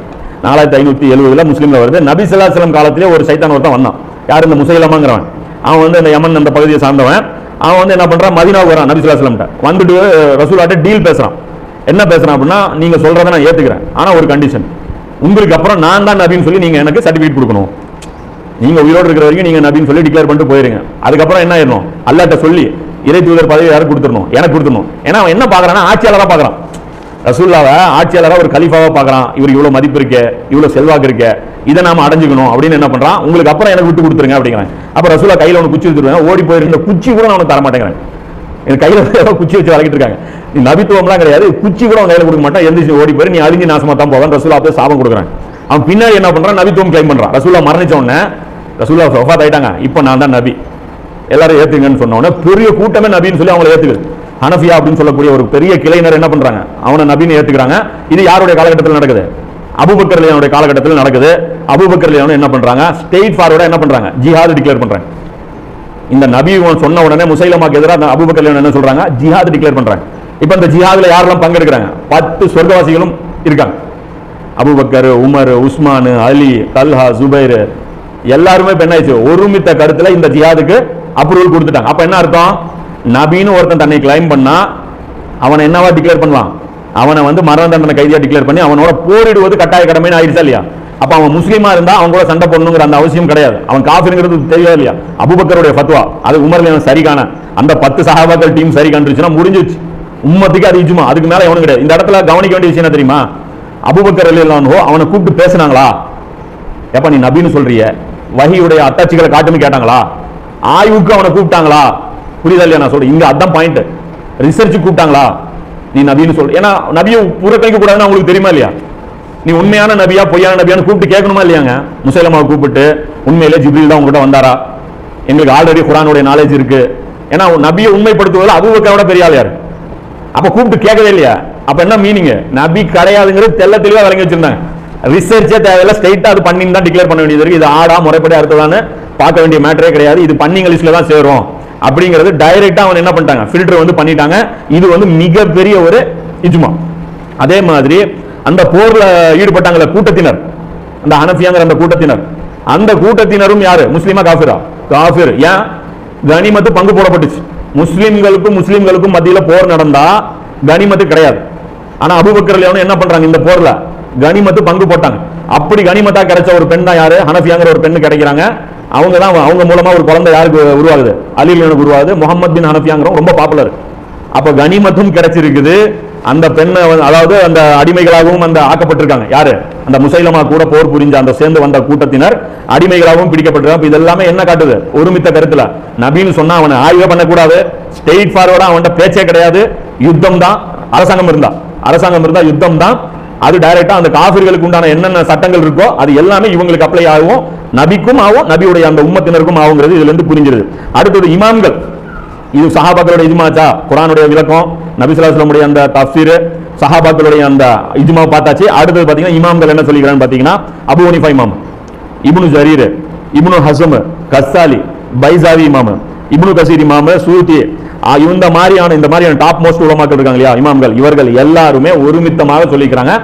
நாலாயிரத்தி ஐநூற்றி எழுபதுல முஸ்லீமில் வருது. நபிசுல்லாஸ்லாம் காலத்திலே ஒரு சைத்தான் ஒருத்தன் வந்தான். யார் இந்த முசைலமாங்கிறவன் அவன் வந்து அந்த யமன் அந்த பகுதியை சார்ந்தவன். அவன் வந்து என்ன பண்ணுறான் மதினாவுக்கு வரான் நபி நபிசுல்லாஸ்லாம் வந்துட்டு ரசூலாட்ட டீல் பேசுகிறான் என்ன பேசுகிறான் அப்படின்னா நீங்கள் சொல்கிறத நான் ஏற்றுக்கிறேன் ஆனால் ஒரு கண்டிஷன் உங்களுக்கு அப்புறம் நான் தான் நபின்னு சொல்லி நீங்கள் எனக்கு சர்டிஃபிகேட் கொடுக்கணும். நீங்கள் உயிரோடு இருக்கிற வரைக்கும் நீங்கள் நபின்னு சொல்லி டிக்ளேர் பண்ணிட்டு போயிருங்க. அதுக்கப்புறம் என்ன ஆயிடணும்? அல்லாட்ட சொல்லி இறை தூதர் பதவி யாரும் கொடுத்துடணும்? எனக்கு கொடுத்துடணும். ஏன்னா அவன் என்ன பார்க்குறான்னா ஆட்சியாளராக பார்க்குறான் ரசூல்லாவை ஆட்சியாளராக ஒரு கலிஃபாவாக பார்க்குறான். இவர் இவ்வளோ மதிப்பு இருக்கு இவ்வளோ செல்வாக்கு இருக்கு இதை நாம் அடைஞ்சிக்கணும் அப்படின்னு என்ன பண்ணுறான் உங்களுக்கு அப்புறம் எனக்கு விட்டு கொடுத்துருங்க அப்படிங்கிறேன். அப்ப ரசூலா கையில் ஒன்று குச்சி வச்சுருவேன் ஓடி போயிருந்த குச்சி கூட நான் உனக்கு தர மாட்டேங்கிறேன் என் கையில் குச்சி வச்சு வளர்க்கிட்டு இருக்காங்க. நீ நபித்துவம்லாம் கிடையாது. குச்சி கூட அவன் கையில் கொடுக்க மாட்டான். எந்திரிச்சு ஓடி போய் நீ அழிஞ்சு நாசமாக தான் போவான் ரசூலா போய் சாபம் கொடுக்குறான். அவன் பின்னாடி என்ன பண்ணுறான் நபித்துவம் கிளைம் பண்ணுறான் ரசூலா மரணிச்ச உடனே ரசூலா சொஃபாத் ஆயிட்டாங்க. இப்போ நான் தான் நபி. எல்லாரும் ஏற்றுங்கன்னு சொன்ன உடனே பெரிய கூட்டமே நபின்னு சொல்லி அவங்களை ஏத்துக்குது. ஹனஃபியா அப்படின்னு சொல்லக்கூடிய ஒரு பெரிய கிளையினர் என்ன பண்றாங்க? அவனை நபின்னு ஏத்துக்கிறாங்க. இது யாருடைய காலகட்டத்தில் நடக்குது? அபுபக்கர்லியானுடைய காலகட்டத்தில் நடக்குது. அபுபக்கர்லியானு என்ன பண்றாங்க? ஸ்டேட் ஃபார்வர்டா என்ன பண்றாங்க? ஜிஹாத் டிக்ளேர் பண்றாங்க. இந்த நபி சொன்ன உடனே முசைலமாக்கு எதிராக அந்த என்ன சொல்றாங்க? ஜிஹாத் டிக்ளேர் பண்றாங்க. இப்போ இந்த ஜிஹாத்ல யாரெல்லாம் பங்கெடுக்கிறாங்க? பத்து சொர்க்கவாசிகளும் இருக்காங்க. Abu Bakr Umar Usman Ali Talha Zubair எல்லாருமே இப்போ என்ன ஆயிடுச்சு? ஒருமித்த கருத்துல இந்த ஜிஹாதுக்கு அப்ரூவல் கொடுத்துட்டாங்க. அப்ப என்ன அர்த்தம்? நபின்னு ஒருத்தன் தன்னை கிளைம் பண்ணா அவனை என்னவா டிக்ளேர் பண்ணுவான்? அவனை வந்து மரண தண்டனை கைதியா டிக்ளேர் பண்ணி அவனோட போரிடுவது கட்டாய கடமைன்னு ஆயிடுச்சா இல்லையா? அப்ப அவன் முஸ்லீமா இருந்தா அவன் கூட சண்டை போடணுங்கிற அந்த அவசியம் கிடையாது. அவன் காஃபிங்கிறது தெரியாது இல்லையா? அபுபக்கருடைய ஃபத்வா அது உமர்ல சரி காண. அந்த பத்து சகாபாக்கள் டீம் சரி கண்டுச்சுன்னா முடிஞ்சிச்சு உம்மத்துக்கு அது இஜுமா. அதுக்கு மேல எவனும் கிடையாது. இந்த இடத்துல கவனிக்க வேண்டிய விஷயம் என்ன தெரியுமா? அபுபக்கர் அலிலானோ அவனை கூப்பிட்டு பேசுனாங்களா? எப்ப நீ நபின்னு சொல்றிய? வஹியுடைய அத்தாட்சிகளை காட்டுன்னு கேட்டாங்களா? ஆய்வுக்கு அவனை கூப்பிட்டாங்களா? புரியுதா இல்லையா நான் சொல்றேன் இங்க அதான் பாயிண்ட் ரிசர்ச் கூப்பிட்டாங்களா? நீ நபின்னு சொல்ற ஏன்னா நபியை புறக்கணிக்க கூடாதுன்னு அவங்களுக்கு தெரியுமா இல்லையா? நீ உண்மையான நபியா பொய்யான நபியான்னு கூப்பிட்டு கேட்கணுமா இல்லையாங்க? முசைலமாவை கூப்பிட்டு உண்மையிலே ஜிப்ரில் தான் உங்ககிட்ட வந்தாரா? எங்களுக்கு ஆல்ரெடி குரானுடைய நாலேஜ் இருக்கு. ஏன்னா நபியை உண்மைப்படுத்துவதில் அபூபக்கரோட பெரிய ஆள் யாரு? அப்ப கூப்பிட்டு கேட்கவே இல்லையா? அப்ப என்ன மீனிங் நபி கிடையாதுங்கிறது தெல்ல தெளிவா விளங்கி வச்சிருந்தாங்க. ரிசர்ச்சே தேவையில்ல ஸ்ட்ரைட்டா அது பண்ணி தான் டிக்ளேர் பண்ண வேண்டியது இருக்கு. இது ஆடா முறைப்படி அடுத்ததான்னு பார்க்க வேண்டிய மேட்டரே கிடையாது. இது பண்ணிங்க லிஸ்ட்ல தான் சேரும். அப்படிங்கிறது டைரக்டா அவன் என்ன பண்ணிட்டாங்க? ஃபில்டர் வந்து பண்ணிட்டாங்க. இது வந்து மிகப்பெரிய ஒரு இஜ்மா. அதே மாதிரி அந்த போர்ல ஈடுபட்டாங்கல்ல கூட்டத்தினர். அந்த ஹனஃபியாங்கிற அந்த கூட்டத்தினர். அந்த கூட்டத்தினரும் யாரு? முஸ்லீமா காஃபிரா? காஃபிர். ஏன்? கனிமத்து பங்கு போடப்பட்டுச்சு. முஸ்லீம்களுக்கும் முஸ்லீம்களுக்கும் மத்தியில் போர் நடந்தா கனிமத்து கிடையாது. ஆனா அபூபக்கர் என்ன பண்றாங்க இந்த போர்ல? கனிமத்து பங்கு போட்டாங்க. அப்படி கனிமத்தா கிடைச்ச ஒரு பெண் தான் யாரு? ஹனஃபியாங்கிற ஒரு பெண்ணு கிடைக்கிறாங்க. அவங்க தான் அவங்க மூலமாக ஒரு குழந்தை யாருக்கு உருவாகுது? அலிலுக்கு உருவாகுது. முகமது பின் ஹனஃபியாங்கிறவங்க ரொம்ப பாப்புலர் அப்போ கனிமத்தும் கிடைச்சிருக்குது. அந்த பெண்ணை அதாவது அந்த அடிமைகளாகவும் அந்த ஆக்கப்பட்டிருக்காங்க. யாரு? அந்த முசைலமா கூட போர் புரிஞ்ச அந்த சேர்ந்து வந்த கூட்டத்தினர் அடிமைகளாகவும் பிடிக்கப்பட்டிருக்காங்க. இதெல்லாமே என்ன காட்டுது? ஒருமித்த கருத்துல. நபின்னு சொன்னா அவனை ஆய்வே பண்ணக்கூடாது. ஸ்ட்ரெயிட் ஃபார்வர்டா அவன்கிட்ட பேச்சே கிடையாது. யுத்தம் தான் அரசாங்கம் இருந்தா. அரசாங்கம் இருந்தா யுத்தம் தான் அது டைரக்டா அந்த காஃபிர்களுக்கு உண்டான என்னென்ன சட்டங்கள் இருக்கோ அது எல்லாமே இவங்களுக்கு அப்ளை ஆகும். நபிக்கும் ஆகும் நபியுடைய அந்த உம்மத்தினருக்கும் ஆகுங்கிறது இதுல இருந்து புரிஞ்சிருது அடுத்தது இமாம்கள். இது சஹாபாக்களுடைய இஜ்மாச்சா குரானுடைய விளக்கம் நபிசுல்லாஸ்லமுடைய அந்த தஃசீர் சஹாபாக்களுடைய அந்த இஜ்மா பார்த்தாச்சு. அடுத்தது பார்த்தீங்கன்னா இமாம்கள் என்ன சொல்லிக்கிறான்னு பார்த்தீங்கன்னா அபு ஒனிஃபா இமாம் இப்னு ஜரீர் இப்னு ஹசம் கஸ்தாலி பைசாவி இமாம் இப்னு கசீர் இமாம் சூத்தி இந்த மாதிரியான இந்த மாதிரியான டாப் மோஸ்ட் உலமாக்கள் இருக்காங்க இல்லையா இமாம்கள் இவர்கள் எல்லாருமே ஒருமித்தமாக சொல்லிக்கிறாங்க.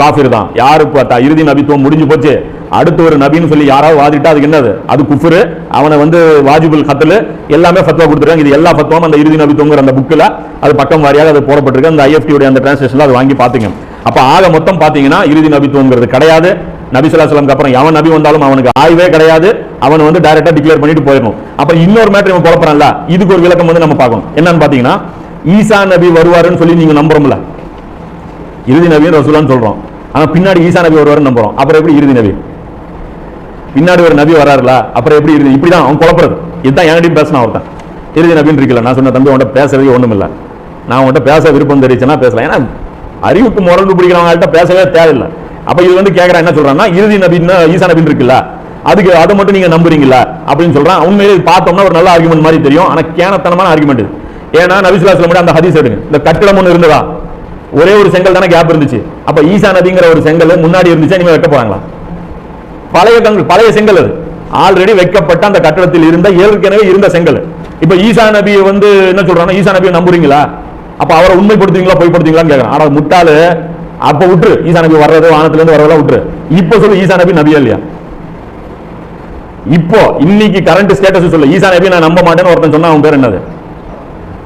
காஃபிர் தான். யாரு பார்த்தா? இறுதி நபித்துவம் முடிஞ்சு போச்சு. அடுத்து ஒரு நபின்னு சொல்லி யாராவது வாதிட்டா அதுக்கு என்னது? அது குஃபுரு. அவனை வந்து வாஜிபுல் கத்தல். எல்லாமே ஃபத்வா கொடுத்துருக்காங்க. இது எல்லா ஃபத்வாவும் அந்த இறுதி நபித்துவங்கிற அந்த புக்கில் அது பக்கம் வாரியாக அது போடப்பட்டிருக்கு. அந்த ஐஎஃப்டியுடைய அந்த டிரான்ஸ்லேஷனில் அது வாங்கி பார்த்துங்க அப்போ ஆக மொத்தம் பார்த்தீங்கன்னா இறுதி நபித்துவங்கிறது கிடையாது. நபி ஸல்லல்லாஹு அப்புறம் எவன் நபி வந்தாலும் அவனுக்கு ஆய்வே கிடையாது. அவன் வந்து டைரக்டா டிக்ளேர் பண்ணிட்டு போயிடணும். அப்ப இன்னொரு மேட்டர் இவன் குழப்பறான்ல இதுக்கு ஒரு விளக்கம் வந்து நம்ம பார்க்கணும். என்னன்னு பாத்தீங்கன்னா ஈசா நபி வருவாருன்னு சொல்லி நீங்க நம்புறோம்ல? இறுதி நபின்னு ரசூலான்னு சொல்றோம். ஆனா பின்னாடி ஈசா நபி வருவாருன்னு நம்புறோம். அப்புறம் எப்படி இறுதி நபி? பின்னாடி ஒரு நபி வராருல அப்புறம் எப்படி இறுதி? இப்படிதான் அவன் குழப்பறது இதுதான் என்கிட்ட பேசினா ஒருத்தன். இறுதி நபின்னு இருக்கல நான் சொன்ன தம்பி உன்கிட்ட பேசவே ஒண்ணும் இல்ல நான் உன்கிட்ட பேச விருப்பம் தெரிவிச்சேன்னா பேசலாம். ஏன்னா அறிவுக்கு முரண்டு பிடிக்கிறவங்கள்ட்ட பேசவே தேவையில்லை. அப்ப இது வந்து கேக்குறான் என்ன சொல்றான்னா இறுதி நபின்னு ஈசா நபின் இருக்குல்ல அதுக்கு அதை மட்டும் நீங்க நம்புறீங்களா அப்படின்னு சொல்றான். உண்மையிலே பார்த்தோம்னா ஒரு நல்ல ஆர்குமெண்ட் மாதிரி தெரியும். ஆனா கேனத்தனமான ஆர்குமெண்ட் இது. ஏன்னா நபிசுல்லாஸ்ல மட்டும் அந்த ஹதீஸ் எடுங்க. இந்த கட்டிடம் ஒன்று இருந்ததா? ஒரே ஒரு செங்கல் தானே கேப் இருந்துச்சு. அப்ப ஈசா நதிங்கிற ஒரு செங்கல் முன்னாடி இருந்துச்சு நீங்க வைக்க போறாங்களா? பழைய கங்கு பழைய செங்கல் அது. ஆல்ரெடி வைக்கப்பட்ட அந்த கட்டடத்தில் இருந்த ஏற்கனவே இருந்த செங்கல். இப்ப ஈசா நபியை வந்து என்ன சொல்றாங்க ஈசா நபியை நம்புறீங்களா? அப்ப அவரை உண்மைப்படுத்துவீங்களா பொய்ப்படுத்துவீங்களான்னு கேட்கறான் ஆனா முட்டாளு அப்ப விட்டுரு ஈசா நபி வர்றது வானத்துல இருந்து வரதெல்லாம் விட்டுரு இப்ப சொல்லு ஈசா நபி நபியா இல்லையா? இப்போ இன்னைக்கு கரண்ட் ஸ்டேட்டஸ் சொல்லு. ஈசா நபி நான் நம்ப மாட்டேன்னு ஒருத்தன் சொன்னா அவன் பேர் என்னது?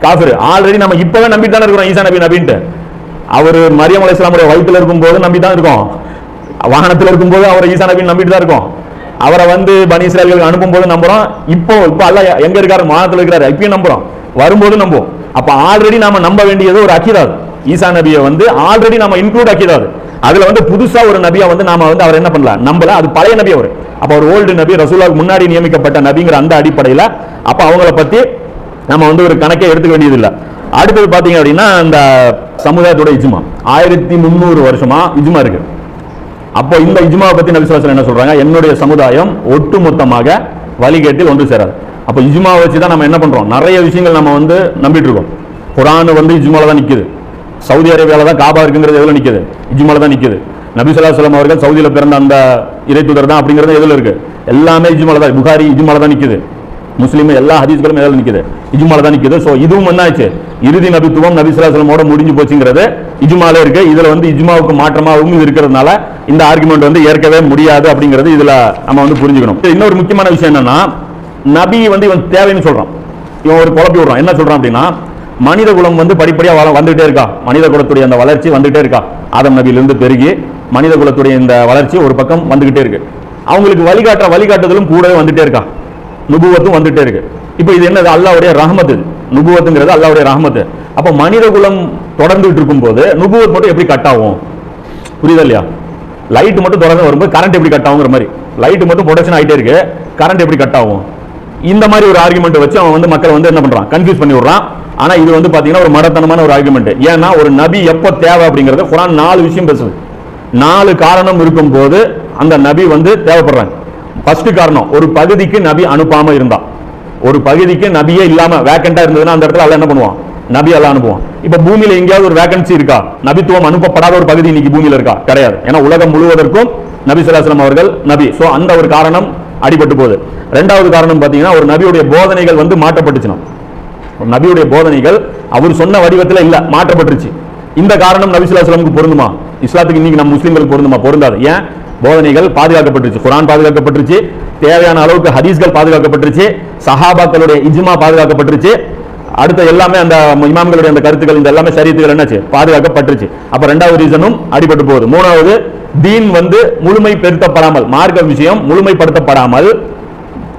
காஃபிர். ஆல்ரெடி நம்ம இப்பவே நம்பிட்டு தானே இருக்கிறோம் ஈசா நபி நபின்ட்டு. அவர் மரியம் அலைஹிஸ்ஸலாமுடைய வயித்துல இருக்கும்போது நம்பி தான் இருக்கோம். வாகனத்தில் இருக்கும்போது அவர் ஈசா நபின்னு நம்பிட்டு தான் இருக்கோம். அவரை வந்து பனி இஸ்ராயல்களுக்கு அனுப்பும்போது நம்புறோம். இப்போ இப்போ அல்ல எங்க இருக்காரு? வானத்துல இருக்கிறாரு. இப்பயும் நம்புறோம். வரும்போது நம்புவோம். அப்ப ஆல்ரெடி நாம நம்ப வேண்டியது ஒரு அக்கிதாது ஈசா நபியை வந்து ஆல்ரெடி நம்ம இன்க்ளூட் ஆக்கிடாது அதுல வந்து புதுசா ஒரு நபியை வந்து நாம வந்து அவர் என்ன பண்ணலாம் நம்பல. அது பழைய நபி அவர். அப்ப ஒரு ஓல்டு நபி ரசூலாவுக்கு முன்னாடி நியமிக்கப்பட்ட நபிங்கிற அந்த அடிப்படையில அப்ப அவங்கள பத்தி நம்ம வந்து ஒரு கணக்கே எடுத்துக்க வேண்டியது இல்ல அடுத்தது பாத்தீங்க அப்படின்னா அந்த சமுதாயத்தோட இஜ்மா. ஆயிரத்தி முந்நூறு வருஷமா இஜ்மா இருக்கு. அப்போ இந்த இஜ்மாவை பத்தி நபி என்ன சொல்றாங்க? என்னுடைய சமுதாயம் ஒட்டுமொத்தமாக வழிகேட்டில் ஒன்று சேராது. அப்போ இஜ்மாவை வச்சு தான் நம்ம என்ன பண்றோம்? நிறைய விஷயங்கள் நம்ம வந்து நம்பிட்டு இருக்கோம். குரான் வந்து இஜ்மாவில் தான் நிற்குது சவுதி அரேபியால தான் காபா இருக்குங்கிறது எதில் நிற்குது இஜ்மால தான் நிற்குது நபி ஸல்லல்லாஹு அவர்கள் சவுதியில் பிறந்த அந்த இறைத்தூதர் தான் அப்படிங்கிறது எதில் இருக்குது எல்லாமே இஜ்மால தான் புகாரி இஜ்மால தான் நிற்குது முஸ்லீம் எல்லா ஹதீஸ்களும் எதில் நிற்குது இஜ்மால தான் நிற்குது ஸோ இதுவும் என்ன ஆச்சு இறுதி நபித்துவம் நபி ஸல்லல்லாஹு முடிஞ்சு போச்சுங்கிறது இஜ்மால இருக்கு. இதில் வந்து இஜ்மாவுக்கு மாற்றமாகவும் இது இருக்கிறதுனால இந்த ஆர்குமெண்ட் வந்து ஏற்கவே முடியாது அப்படிங்கிறது இதில் நம்ம வந்து புரிஞ்சுக்கணும். இன்னொரு முக்கியமான விஷயம் என்னன்னா நபி வந்து இவன் தேவைன்னு சொல்கிறான் இவன் ஒரு குழப்பி விடுறான். என்ன சொல்கிறான் அப்படின்னா மனித குலம் வந்து படிப்படியா வள வந்துகிட்டே இருக்கா? மனித குலத்துடைய அந்த வளர்ச்சி வந்துட்டே இருக்கா? ஆதம் நபியிலிருந்து பெருகி மனித குலத்துடைய இந்த வளர்ச்சி ஒரு பக்கம் வந்துகிட்டே இருக்கு. அவங்களுக்கு வழிகாட்டுற வழிகாட்டுதலும் கூடவே வந்துட்டே இருக்கா? நுபுவத்தும் வந்துட்டே இருக்கு. இப்போ இது என்னது? அல்லாவுடைய ரஹமத்து. நுபுவத்துங்கிறது அல்லாவுடைய ரஹமத்து. அப்போ மனித குலம் தொடர்ந்துட்டு இருக்கும்போது நுபுவத் மட்டும் எப்படி கட் ஆகும்? புரியுதா இல்லையா? லைட் மட்டும் தொடர்ந்து வரும்போது கரண்ட் எப்படி கட் ஆகுங்கிற மாதிரி. லைட் மட்டும் ப்ரொடக்ஷன் ஆயிட்டே இருக்கு. கரண்ட் எப்படி கட் ஆகும்? இந்த மாதிரி ஒரு ஆர்குமெண்ட் வச்சு அவன் வந்து மக்கள் வந்து என்ன பண்றான்? கன்ஃபியூஸ் பண்ணி விடுறான். ஆனா இது வந்து பாத்தீங்கன்னா ஒரு மடத்தனமான ஒரு ஆர்குமெண்ட் ஏன்னா ஒரு நபி எப்போ தேவை அப்படிங்கறது குரான் நாலு விஷயம் பேசுது. நாலு காரணம் இருக்கும் போது அந்த நபி வந்து தேவைப்படுறாங்க. ஃபர்ஸ்ட் காரணம் ஒரு பகுதிக்கு நபி அனுப்பாம இருந்தா. ஒரு பகுதிக்கு நபியே இல்லாம வேக்கண்டா இருந்ததுன்னா அந்த இடத்துல அல்ல என்ன பண்ணுவான்? நபி எல்லாம் அனுப்புவான். இப்ப பூமியில எங்கேயாவது ஒரு வேகன்சி இருக்கா? நபித்துவம் அனுப்பப்படாத ஒரு பகுதி இன்னைக்கு பூமியில இருக்கா? கிடையாது. ஏன்னா உலகம் முழுவதற்கும் நபி ஸல்லல்லாஹு அவர்கள் நபி. சோ அந்த ஒரு காரணம் அடிபட்டு போகுது. ரெண்டாவது காரணம் பாத்தீங்கன்னா ஒரு நபியுடைய போதனைகள் வந்து மாற்றப்பட்டுச்சுன்னா. நபியுடைய போதனைகள் அவர் சொன்ன வடிவத்துல இல்ல மாற்றப்பட்டுருச்சு. இந்த காரணம் நபி பொருந்துமா? இஸ்லாத்துக்கு இன்னைக்கு நம்ம முஸ்லிம்களுக்கு பொருந்துமா? பொருந்தாது. ஏன்? போதனைகள் பாதுகாக்கப்பட்டுருச்சு. குரான் பாதுகாக்கப்பட்டுருச்சு. தேவையான அளவுக்கு ஹதீஸ்கள் பாதுகாக்கப்பட்டுருச்சு. சஹாபாக்களுடைய இஜ்மா பாதுகாக்கப்பட்டுருச்சு. அடுத்த எல்லாமே அந்த இமாம்களுடைய அந்த கருத்துக்கள் இந்த எல்லாமே சரியத்துகள் என்னாச்சு? பாதுகாக்கப்பட்டுருச்சு. அப்ப ரெண்டாவது ரீசனும் அடிபட்டு போகுது. மூணாவது தீன் வந்து முழுமைப்படுத்தப்படாமல் மார்க்க விஷயம் முழுமைப்படுத்தப்படாமல்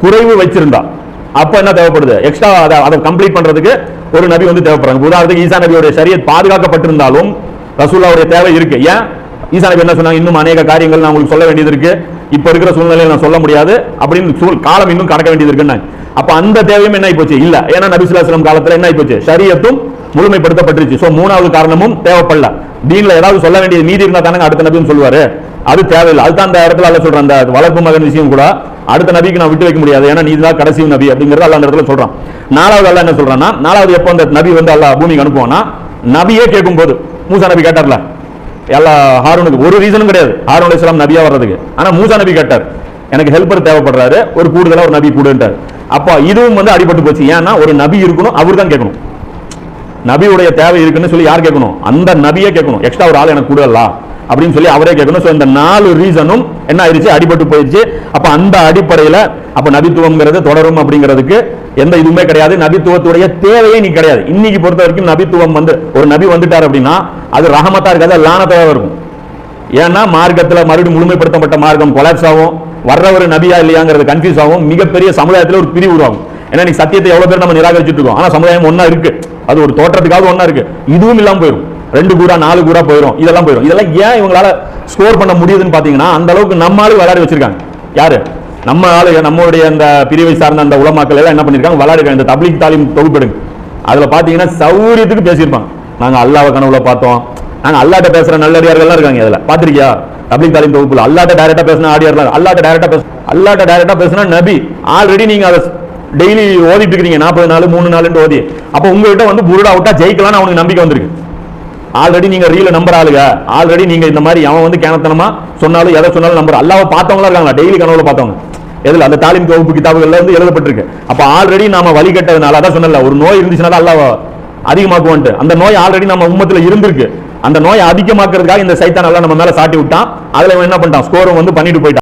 குறைவு வச்சிருந்தா அப்ப என்ன தேவைப்படுது? எக்ஸ்ட்ரா அதை அதை கம்ப்ளீட் பண்றதுக்கு ஒரு நபி வந்து தேவைப்படுறாங்க. உதாரணத்துக்கு ஈசா நபியோட சரியை பாதுகாக்கப்பட்டிருந்தாலும் ரசூல்லாவுடைய தேவை இருக்கு. ஏன்? ஈசா நபி என்ன சொன்னாங்க? இன்னும் அநேக காரியங்கள் நான் உங்களுக்கு சொல்ல வேண்டியது இருக்கு. இப்ப இருக்கிற சூழ்நிலையில நான் சொல்ல முடியாது. அப்படின்னு சூழ் காலம் இன்னும் கடக்க வேண்டியது இருக்குன்னு அப்ப அந்த தேவையும் என்ன ஆயிப்போச்சு இல்ல. ஏன்னா நபி காலத்துல என்ன ஆயிப்போச்சு சரியத்தும் முழுமைப்படுத்தப்பட்டுருச்சு. ஸோ மூணாவது காரணமும் தேவைப்படல. தீனில் ஏதாவது சொல்ல வேண்டியது மீதி இருந்தால் தானே அடுத்த நபின்னு சொல்லுவார். அது தேவையில்லை. அதுதான் அந்த இடத்துல அல்ல சொல்கிறேன் அந்த வளர்ப்பு மகன் விஷயம் கூட அடுத்த நபிக்கு நான் விட்டு வைக்க முடியாது. ஏன்னா நீ தான் கடைசி நபி அப்படிங்கிறது அல்ல அந்த இடத்துல சொல்கிறான் நாலாவது அல்ல என்ன சொல்கிறான்னா நாலாவது எப்போ அந்த நபி வந்து அல்ல பூமிக்கு அனுப்புவான்னா நபியே கேட்கும் போது மூசா நபி கேட்டார்ல? எல்லா ஹாரூனுக்கு. ஒரு ரீசனும் கிடையாது. ஹாரூன் இஸ்லாம் நபியாக வர்றதுக்கு. ஆனால் மூசா நபி கேட்டார். எனக்கு ஹெல்ப்பர் தேவைப்படுறாரு. ஒரு கூடுதலாக ஒரு நபி கூடுன்றார் அப்போ இதுவும் வந்து அடிபட்டு போச்சு. ஏன்னா ஒரு நபி இருக்கணும் அவர் தான் கேட்கணும். நபியுடைய தேவை இருக்குன்னு சொல்லி யார் கேட்கணும்? அந்த நபியே கேட்கணும். எக்ஸ்ட்ரா ஒரு ஆள் எனக்கு கூடலா? அப்படின்னு சொல்லி அவரே கேட்கணும். ஸோ இந்த நாலு ரீசனும் என்ன ஆயிடுச்சு? அடிபட்டு போயிடுச்சு. அப்போ அந்த அடிப்படையில் அப்போ நபித்துவம்ங்கிறது தொடரும் அப்படிங்கிறதுக்கு எந்த இதுவுமே கிடையாது. நபித்துவத்துடைய தேவையே நீ கிடையாது. இன்னைக்கு பொறுத்த வரைக்கும் நபித்துவம் வந்து ஒரு நபி வந்துட்டார் அப்படின்னா அது ரகமத்தா இருக்காது லானத்தாக இருக்கும். ஏன்னா மார்க்கத்தில் மறுபடியும் முழுமைப்படுத்தப்பட்ட மார்க்கம் கொலாப்ஸ் ஆகும். வர்றவர் நபியா இல்லையாங்கிறது கன்ஃபியூஸ் ஆகும். மிகப்பெரிய சமுதாயத்தில் ஒரு பிரிவு உருவாகும். ஏன்னா நீ சத்தியத்தை எவ்வளவு பேர் நம்ம நிராகரிச்சுட்டு இருக்கோம். ஆனா சமுதாயம் ஒன்றா இருக்கு. அது ஒரு தோற்றத்துக்காக ஒன்றா இருக்கு. இதுவும் இல்லாம போயிடும் ரெண்டு கூடா நாலு கூரா போயிடும் இதெல்லாம் போயிடும் இதெல்லாம் ஏன் இவங்களால ஸ்கோர் பண்ண முடியுதுன்னு பாத்தீங்கன்னா அந்த அளவுக்கு நம்ம ஆளு விளையாடி வச்சிருக்காங்க. யாரு? நம்ம ஆளு நம்மளுடைய அந்த பிரிவை சார்ந்த அந்த உலமாக்கள் எல்லாம் என்ன பண்ணிருக்காங்க? விளையாடுறாங்க இந்த தப்லீக் தாலிம் தொகுப்பெடுங்க. அதுல பாத்தீங்கன்னா சௌரியத்துக்கு பேசியிருப்பாங்க. நாங்க அல்லாவை கனவுல பார்த்தோம். நாங்க அல்லாட்ட பேசுற நல்லடியார்கள்லாம் இருக்காங்க இதுல. பாத்திருக்கியா? தப்லீக் தாலிம் தொகுப்புல. அல்லாட்ட டைரக்டா பேசினா ஆடியார்லாம் அல்லாட்ட டைரக்டா பேச அல்லாட்ட டைரக்டா பேசினா நபி. ஆல்ரெடி நீங்க அதை டெய்லி ஓதிட்டு இருக்கிறீங்க நாற்பது நாள் மூணு நாளுன்னு ஓதி. அப்போ உங்ககிட்ட வந்து புருடா விட்டா ஜெயிக்கலாம்னு அவனுக்கு நம்பிக்கை வந்திருக்கு. ஆல்ரெடி நீங்க ரீல நம்பர் ஆளுங்க ஆல்ரெடி நீங்க இந்த மாதிரி அவன் வந்து கேனத்தனமா சொன்னாலும் எதை சொன்னாலும் நம்பர் அல்லாவை பார்த்தவங்களா இருக்காங்க டெய்லி கனவுல பார்த்தவங்க. எதுல? அந்த தாலிம் தொகுப்பு கிதாபுகள்ல இருந்து எழுதப்பட்டிருக்கு. அப்ப ஆல்ரெடி நாம வழி கட்டதுனால அதான் சொன்னல ஒரு நோய் இருந்துச்சுனால அல்லாவ அதிகமாக்குவான்ட்டு. அந்த நோய் ஆல்ரெடி நம்ம உம்மத்துல இருந்திருக்கு. அந்த நோயை அதிகமாக்குறதுக்காக இந்த சைத்தான் எல்லாம் நம்ம மேல சாட்டி விட்டான். அதுல என்ன பண்ணிட்டான்? ஸ்கோரும் வந்து பண்ணிட்டு போயிட்டான்.